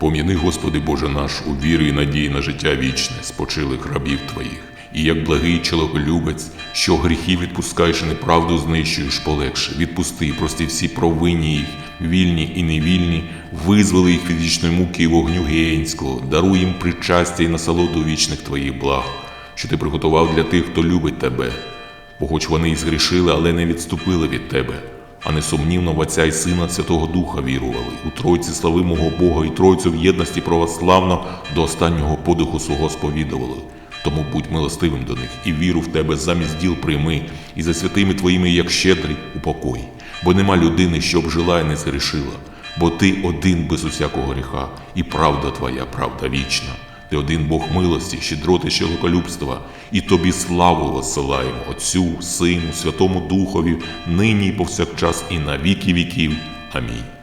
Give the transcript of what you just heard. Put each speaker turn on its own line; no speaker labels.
Пом'яни, Господи Боже наш, у вірі і надії на життя вічне, спочилих рабів Твоїх, і як благий чоловіколюбець, що гріхи відпускаєш і неправду знищуєш полегше, відпусти і прости всі провинні їх, вільні і невільні, визволи їх від вічної муки і вогню гієнського, даруй їм причастя і насолоду вічних Твоїх благ, що Ти приготував для тих, хто любить Тебе. Бо хоч вони і згрішили, але не відступили від тебе, а несумнівно в Отця й Сина Святого Духа вірували, у Тройці слави мого Бога і Тройцю в єдності православно до останнього подиху свого сповідували. Тому будь милостивим до них, і віру в тебе замість діл прийми, і за святими твоїми, як щедрий, упокой. Бо нема людини, що б жила і не згрішила, бо ти один без усякого гріха, і правда твоя, правда вічна. Ти один Бог милості, щедроти, щелоколюбства, і тобі славу висилаємо Отцю, Сину, Святому Духові, нині і повсякчас, і на віки віків. Амінь.